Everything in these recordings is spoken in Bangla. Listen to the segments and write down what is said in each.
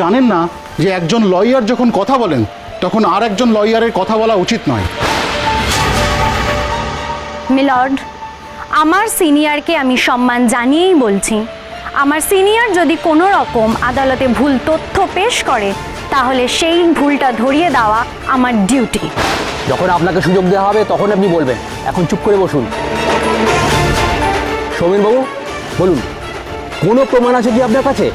জানেন না যে একজন লয়ার যখন কথা বলেন তখন আর একজন লয়ারের কথা বলা উচিত নয়। মিলর্ড আমার সিনিয়রকে আমি সম্মান জানিয়েই বলছি। আমার সিনিয়র যদি কোনো রকম আদালতে ভুল তথ্য পেশ করে তাহলে সেই ভুলটা ধরিয়ে দেওয়া আমার ডিউটি যখন আপনাকে সুযোগ দেওয়া হবে তখন আপনি বলবেন। এখন চুপ করে বসুন। সৌমেনবাবু বলুন কোনো প্রমাণ আছে কি আপনার কাছে?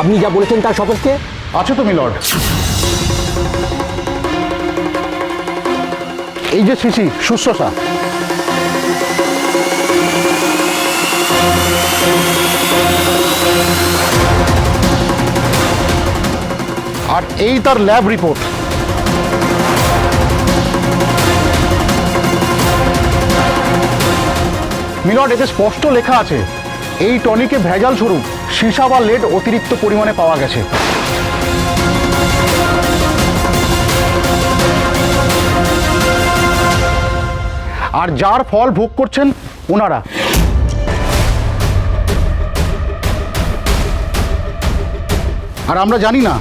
আপনি যা বলেছেন তার সপক্ষে? আছে তো, মিলর্ড। এই যে শিশি শুশ্রূষা আর এই তার ল্যাব রিপোর্ট মিলট এতে স্পষ্ট লেখা আছে, এই টনিকে ভেজাল স্বরূপ। সীসা বা লেড অতিরিক্ত পরিমাণে পাওয়া গেছে। আর যার ফল ভোগ করছেন ওনারা। আর আমরা জানি না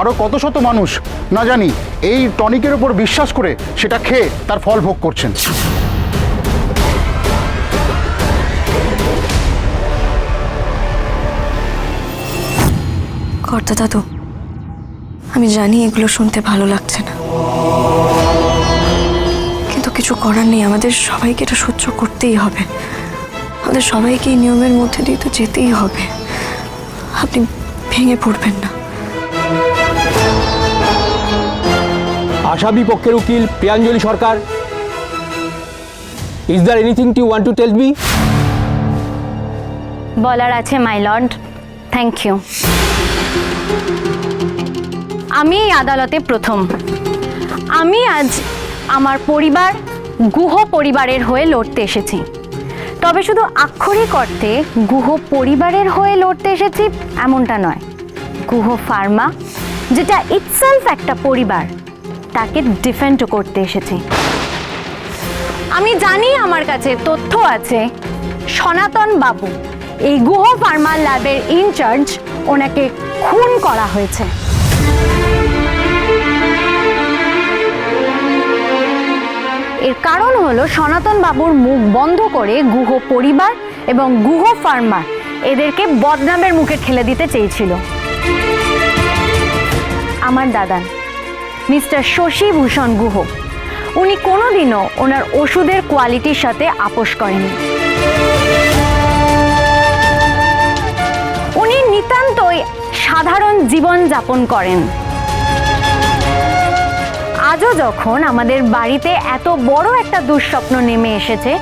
আরও কত শত মানুষ, না জানি, এই টনিকের উপর বিশ্বাস করে সেটা খেয়ে তার ফল ভোগ করছেন। কর্তা দাদু আমি জানি এগুলো শুনতে ভালো লাগছে না। কিন্তু কিছু করার নেই আমাদের সবাইকে এটা সহ্য করতেই হবে। আমাদের সবাইকে এই নিয়মের মধ্যে দিয়ে তো যেতেই হবে। আপনি ভেঙে পড়বেন না। আসামি পক্ষের উকিল Priyanjali Sarkar. Is there anything to want to tell me বলার আছে মাই লর্ড থ্যাংক ইউ আমি এই আদালতে প্রথম। আমি আজ আমার পরিবার, গুহ পরিবারের হয়ে লড়তে এসেছি। তবে শুধু আক্ষরিক অর্থে গুহ পরিবারের হয়ে লড়তে এসেছি এমনটা নয়। গুহ ফার্মা, যেটা ইটসেলফ একটা পরিবার, তাকে ডিফেন্ড করতে এসেছি। আমি জানি আমার কাছে তথ্য আছে, সনাতন বাবু। এই গুহ ফার্মা ল্যাবের ইনচার্জ ওনাকে খুন করা হয়েছে। এর কারণ হলো সনাতন বাবুর মুখ বন্ধ করে গুহ পরিবার এবং গুহ ফার্মার এদেরকে বদনামের মুখে ঠেলে দিতে চেয়েছিল। আমার দাদা, মিস্টার শশী ভূষণ গুহ, উনি কোনোদিনও ওনার ওষুধের কোয়ালিটির সাথে আপোষ করেনি সাধারণ জীবন যাপন করেন। আজও যখন আমাদের বাড়িতে এত বড় একটা দুঃস্বপ্ন নেমে এসেছে,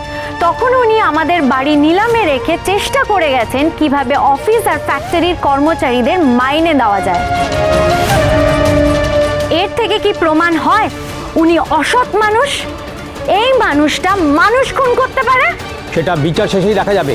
তখন উনি আমাদের বাড়ি নিলামে রেখে চেষ্টা করে গেছেন কীভাবে অফিস আর ফ্যাক্টরির কর্মচারীদের মাইনে দেওয়া যায়। এর থেকে কি প্রমাণ হয়? উনি অসৎ মানুষ? এই মানুষটা মানুষ খুন করতে পারে? সেটা বিচার শেষেই দেখা যাবে।